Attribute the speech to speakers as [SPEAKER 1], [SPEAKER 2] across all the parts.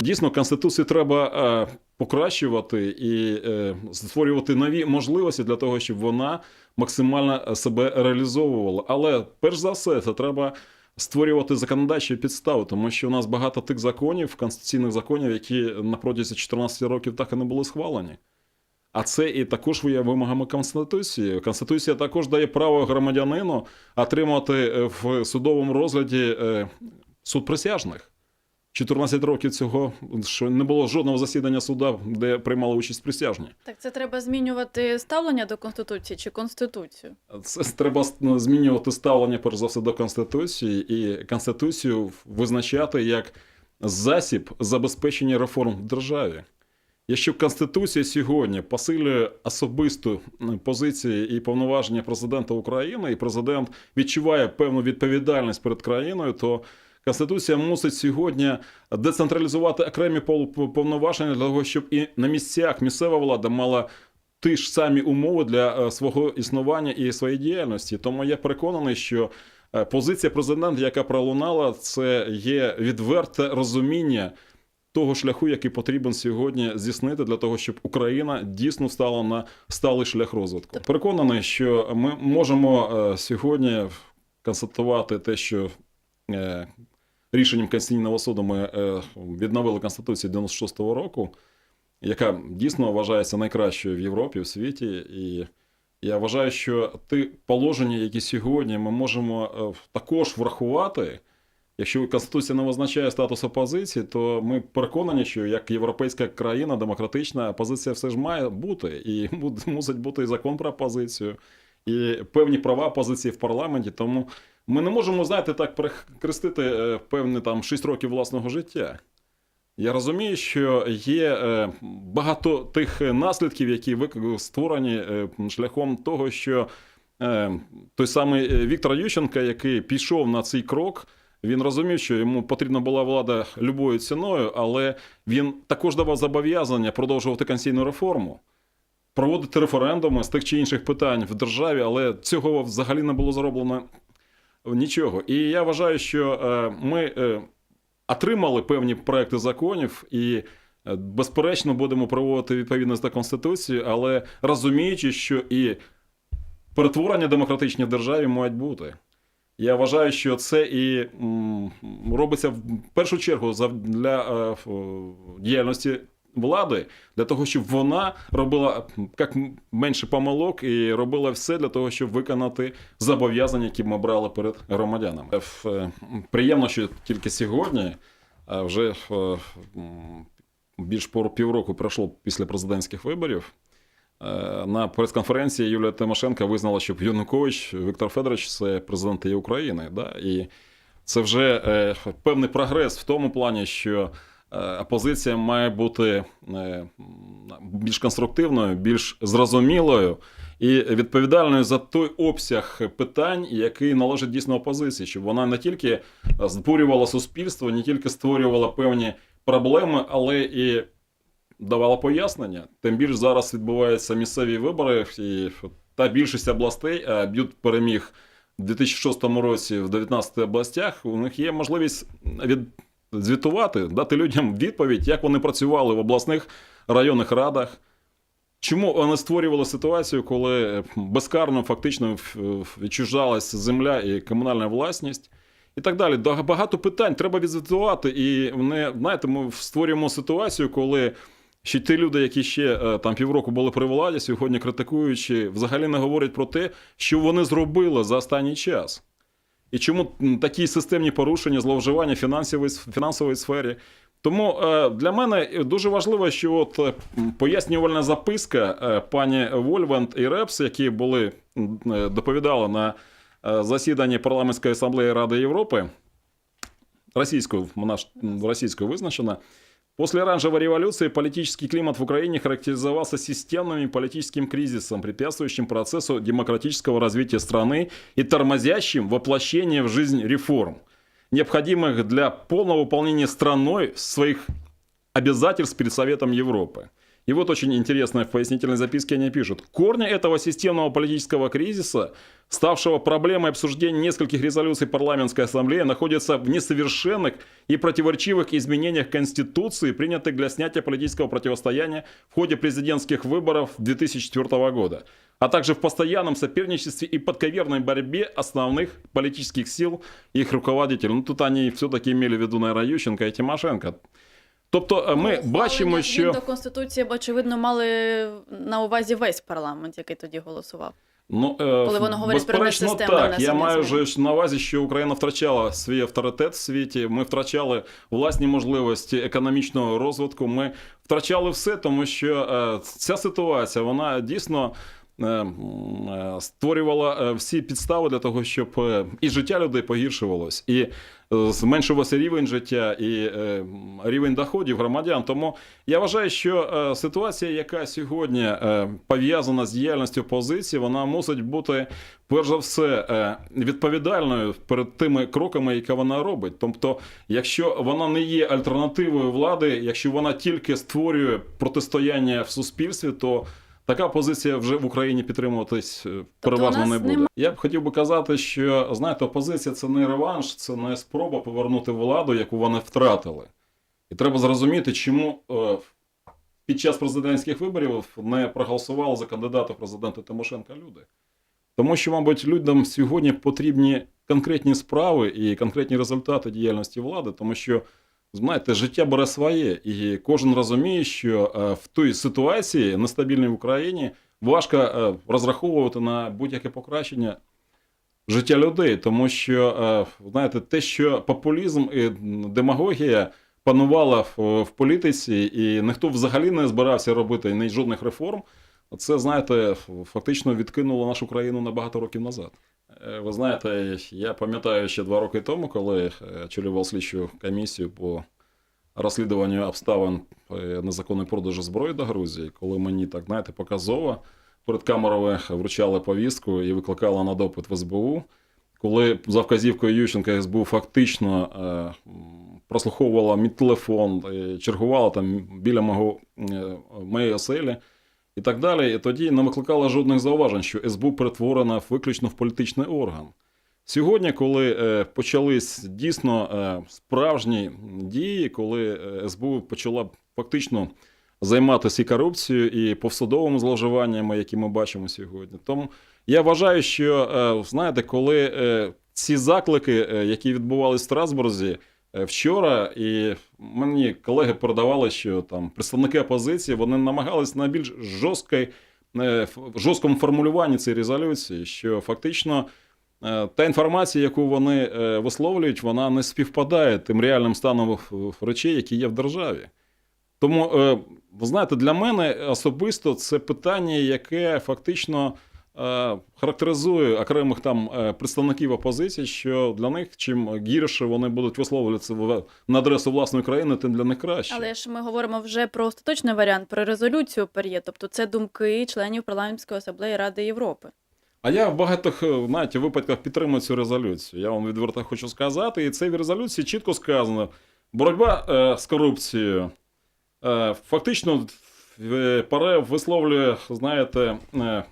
[SPEAKER 1] Дійсно, конституцію треба е, покращувати і е, створювати нові можливості для того, щоб вона максимально себе реалізовувала. Але перш за все, це треба створювати законодавчі підстави, тому що у нас багато тих законів, конституційних законів, які на протязі 14 років так і не були схвалені. А це і також є вимогами Конституції. Конституція також дає право громадянину отримати е, в судовому розгляді е, суд присяжних. 14 років цього, що не було жодного засідання суда, де приймали участь присяжні.
[SPEAKER 2] Так це треба змінювати ставлення до конституції чи конституцію?
[SPEAKER 1] Це треба ну, змінювати ставлення перш за все до конституції і конституцію визначати як засіб забезпечення реформ в державі. Якщо Конституція сьогодні посилює особисту позицію і повноваження президента України, і президент відчуває певну відповідальність перед країною, то Конституція мусить сьогодні децентралізувати окремі повноваження для того, щоб і на місцях місцева влада мала ті ж самі умови для е, свого існування і своєї діяльності. Тому я переконаний, що е, позиція президента, яка пролунала, це є відверте розуміння того шляху, який потрібен сьогодні здійснити для того, щоб Україна дійсно стала на сталий шлях розвитку. Переконаний, що ми можемо е, сьогодні констатувати те, що рішенням Конституційного суду ми е, відновили Конституцію 96-го року, яка дійсно вважається найкращою в Європі, в світі. І я вважаю, що ті положення, які сьогодні ми можемо е, також врахувати. Якщо Конституція не визначає статус опозиції, то ми переконані, що як європейська країна демократична опозиція все ж має бути, і мусить бути і закон про опозицію, і певні права опозиції в парламенті. Тому ми не можемо, знаєте, так перехрестити е, певні там 6 років власного життя. Я розумію, що є е, багато тих наслідків, які створені е, шляхом того, що е, той самий е, Віктор Ющенко, який пішов на цей крок, він розумів, що йому потрібна була влада любою ціною, але він також давав зобов'язання продовжувати конституційну реформу, проводити референдуми з тих чи інших питань в державі, але цього взагалі не було зроблено нічого. І я вважаю, що е, ми е, отримали певні проекти законів і. е, Безперечно, будемо проводити відповідність до Конституції, але розуміючи, що і перетворення демократичні в державі мають бути. Я вважаю, що це і робиться в першу чергу для діяльності влади, для того, щоб вона робила як менше помилок і робила все для того, щоб виконати зобов'язання, які ми брали перед громадянами. Е, Приємно, що тільки сьогодні, а вже е, більш півроку пройшло після президентських виборів. Е, На прес-конференції Юлія Тимошенко визнала, що Янукович Віктор Федорович це президент України. Да? І це вже певний прогрес в тому плані, що е, опозиція має бути е, більш конструктивною, більш зрозумілою і відповідальною за той обсяг питань, який належить дійсно опозиції, щоб вона не тільки збурювала суспільство, не тільки створювала певні проблеми, але і давала пояснення. Тим більше зараз відбуваються місцеві вибори, і та більшість областей б'ють переміг у 2006 році в 19 областях. У них є можливість від... звітувати, дати людям відповідь, як вони працювали в обласних районних радах. Чому вони створювали ситуацію, коли безкарно фактично відчужалася земля і комунальна власність? І так далі. Багато питань треба відзвітувати. І не, знаєте, ми створюємо ситуацію, коли ще ті люди, які ще е, там півроку були при владі, сьогодні критикуючи, взагалі не говорять про те, що вони зробили за останній час. І чому такі системні порушення, зловживання фінансової, фінансової сфері. Тому е, для мене дуже важливо, що от е, пояснювальна записка е, пані Вольванд і Репс, які були доповідали на засіданні парламентської асамблеї Ради Європи, російською, вона ж російською визначена. После оранжевой революции политический климат в Украине характеризовался системным политическим кризисом, препятствующим процессу демократического развития страны и тормозящим воплощение в жизнь реформ, необходимых для полного выполнения страной своих обязательств перед Советом Европы. И вот очень интересно, в пояснительной записке они пишут. Корни этого системного политического кризиса, ставшего проблемой обсуждения нескольких резолюций парламентской ассамблеи, находятся в несовершенных и противоречивых изменениях Конституции, принятых для снятия политического противостояния в ходе президентских выборов 2004 года, а также в постоянном соперничестве и подковерной борьбе основных политических сил и их руководителей. Ну, тут они все-таки имели в виду, наверное, Ющенко и Тимошенко. Тобто е, ми
[SPEAKER 2] Ну,
[SPEAKER 1] бачимо, що
[SPEAKER 2] до Конституції, бо, очевидно, мали на увазі весь парламент, який тоді голосував.
[SPEAKER 1] ну, е,
[SPEAKER 2] Коли вони говорять про несистемне
[SPEAKER 1] так. Я маю вже на увазі, що Україна втрачала свій авторитет в світі. Ми втрачали власні можливості економічного розвитку. Ми втрачали все, тому що е, ця ситуація вона дійсно. Створювала всі підстави для того, щоб і життя людей погіршувалось, і зменшувався рівень життя, і е, рівень доходів громадян. Тому я вважаю, що е, ситуація, яка сьогодні е, пов'язана з діяльністю опозиції, вона мусить бути перш за все е, відповідальною перед тими кроками, які вона робить. Тобто, якщо вона не є альтернативою влади, якщо вона тільки створює протистояння в суспільстві, то Така позиція вже в Україні підтримуватись е, переважно не буде. Я б хотів би казати, що знаєте, опозиція це не реванш, це не спроба повернути владу, яку вони втратили. І треба зрозуміти, чому е, під час президентських виборів не проголосували за кандидата в президенти Тимошенка люди. Тому що, мабуть, людям сьогодні потрібні конкретні справи і конкретні результати діяльності влади, тому що, знаєте, життя бере своє, і кожен розуміє, що е, в той ситуації нестабільній в Україні важко е, розраховувати на будь-яке покращення життя людей, тому що, е, знаєте, те, що популізм і демагогія панувала в, політиці, і ніхто взагалі не збирався робити ні жодних реформ, це, знаєте, фактично відкинуло нашу країну на багато років назад. Е, Ви знаєте, я пам'ятаю ще два роки тому, коли е, очолював слідчу комісію по розслідуванню обставин е, незаконної продажу зброї до Грузії, коли мені так, знаєте, показово перед камерою вручали повістку і викликали на допит в СБУ. Коли за вказівкою Ющенка СБУ фактично е, прослуховувала мій телефон, е, чергувала там біля мого, е, моєї оселі і так далі, і тоді не викликала жодних зауважень, що СБУ перетворена виключно в політичний орган. Сьогодні, коли е, почались дійсно е, справжні дії, коли е, СБУ почала фактично займатися і корупцією, і повсудовими зловживаннями, які ми бачимо сьогодні. Тому я вважаю, що знаєте, коли ці заклики, які відбувалися в Страсбурзі вчора, і мені колеги передавали, що там представники опозиції вони намагались на більш жорсткій, е, жорсткому формулюванні цієї резолюції, що фактично. Е, Та інформація, яку вони е, висловлюють, вона не співпадає тим реальним станом речей, які є в державі. Тому, е, ви знаєте, для мене особисто це питання, яке фактично е, характеризує окремих там е, представників опозиції, що для них чим гірше вони будуть висловлюватися на адресу власної країни, тим для них краще.
[SPEAKER 2] Але ж ми говоримо вже про остаточний варіант, про резолюцію ПАРЄ, тобто це думки членів парламентської асамблеї Ради Європи.
[SPEAKER 1] А я в багатьох е, знаєте, випадках підтримую цю резолюцію. Я вам відверто хочу сказати. І це в резолюції чітко сказано: боротьба е, з корупцією. Е, фактично, е, ПАРЕ висловлює, знаєте, е, е, е,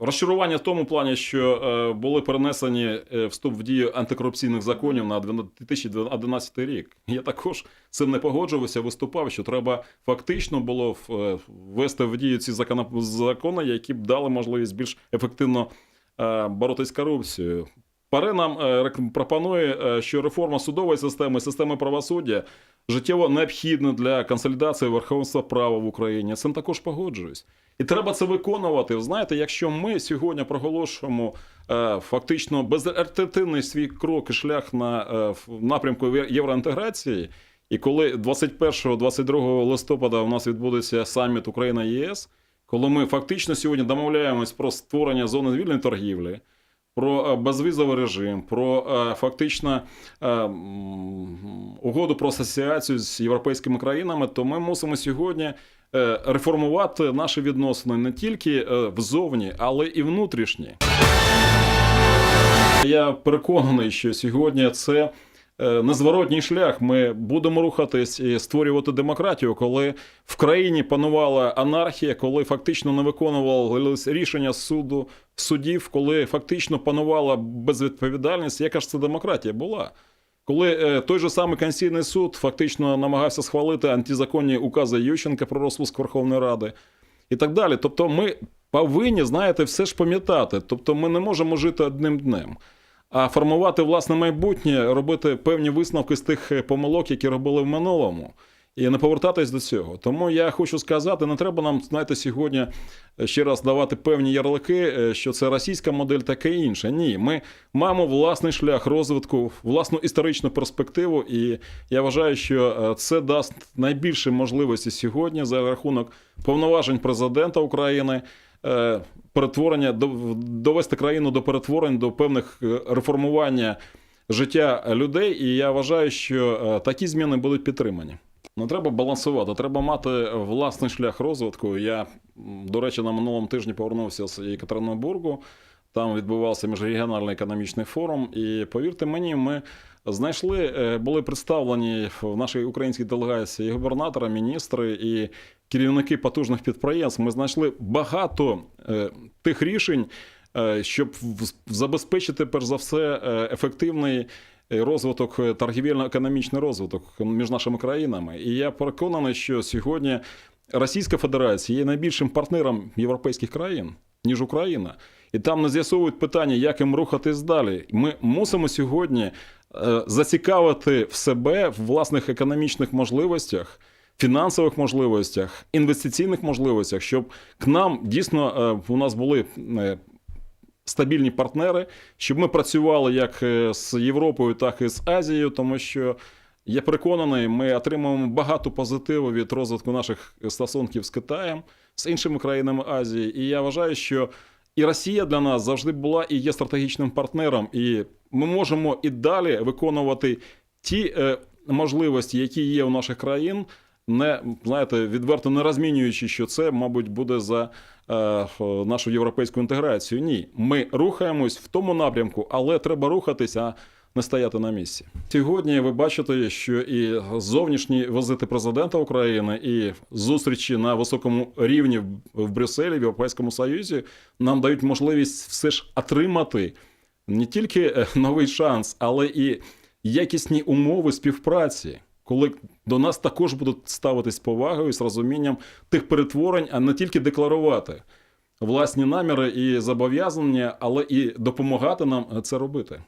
[SPEAKER 1] розчарування в тому плані, що е, були перенесені е, вступ в дію антикорупційних законів на 2011 рік. Я також цим не погоджувався, виступав, що треба фактично було е, ввести в дію ці закони, які б дали можливість більш ефективно е, боротись з корупцією. Паре нам е, пропонує, е, що реформа судової системи, системи правосуддя життєво необхідна для консолідації верховенства права в Україні. Я цим також погоджуюсь. І треба це виконувати. Ви знаєте, якщо ми сьогодні проголошуємо е, фактично безальтернативний свій крок і шлях на е, в напрямку євроінтеграції, і коли 21-22 листопада у нас відбудеться саміт Україна ЄС, коли ми фактично сьогодні домовляємось про створення зони вільної торгівлі, про е, безвізовий режим, про е, фактично е, угоду про асоціацію з європейськими країнами, то ми мусимо сьогодні реформувати наші відносини не тільки взовні, але і внутрішні. Я переконаний, що сьогодні це незворотній шлях. Ми будемо рухатись і створювати демократію, коли в країні панувала анархія, коли фактично не виконувалися рішення суду судів, коли фактично панувала безвідповідальність. Яка ж це демократія була? Коли е, той же самий Конституційний суд фактично намагався схвалити антизаконні укази Ющенка про розпуск Верховної Ради і так далі. Тобто, ми повинні, знаєте, все ж пам'ятати. Тобто, ми не можемо жити одним днем. А формувати власне майбутнє, робити певні висновки з тих е, помилок, які робили в минулому, і не повертатись до цього. Тому я хочу сказати, не треба нам, знаєте, сьогодні е, ще раз давати певні ярлики, е, що це російська модель, таке інше. Ні, ми маємо власний шлях розвитку, власну історичну перспективу, і я вважаю, що це дасть найбільше можливості сьогодні за рахунок повноважень президента України. Е, Перетворення до- довести країну до перетворень, до певних е, реформування життя людей, і я вважаю, що е, такі зміни будуть підтримані. Не треба балансувати, треба мати власний шлях розвитку. Я, до речі, на минулому тижні повернувся з Екатеринбургу. Там відбувався міжрегіональний економічний форум. І повірте мені, ми знайшли, були представлені в нашій українській делегації і губернатори, міністри і керівники потужних підприємств. Ми знайшли багато е, тих рішень, е, щоб забезпечити, перш за все, е, ефективний розвиток, торгівельно-економічний розвиток між нашими країнами. І я переконаний, що сьогодні Російська Федерація є найбільшим партнером європейських країн, ніж Україна. І там не з'ясовують питання, як їм рухатись далі. Ми мусимо сьогодні зацікавити в себе в власних економічних можливостях. Фінансових можливостях, інвестиційних можливостях, щоб к нам дійсно е, у нас були е, стабільні партнери, щоб ми працювали як е, з Європою, так і з Азією, тому що я переконаний, ми отримуємо багато позитиву від розвитку наших стосунків з Китаєм, з іншими країнами Азії. І я вважаю, що і Росія для нас завжди була і є стратегічним партнером, і ми можемо і далі виконувати ті можливості, які є у наших країн. Не знаєте, відверто не розмінюючи, що це, мабуть, буде за е, нашу європейську інтеграцію. Ні, ми рухаємось в тому напрямку, але треба рухатися, не стояти на місці. Сьогодні ви бачите, що і зовнішні візити президента України, і зустрічі на високому рівні в- Брюсселі, в Європейському Союзі нам дають можливість все ж отримати не тільки е, новий шанс, але і якісні умови співпраці. Коли до нас також будуть ставитись повагою, з розумінням тих перетворень, а не тільки декларувати власні наміри і зобов'язання, але і допомагати нам це робити.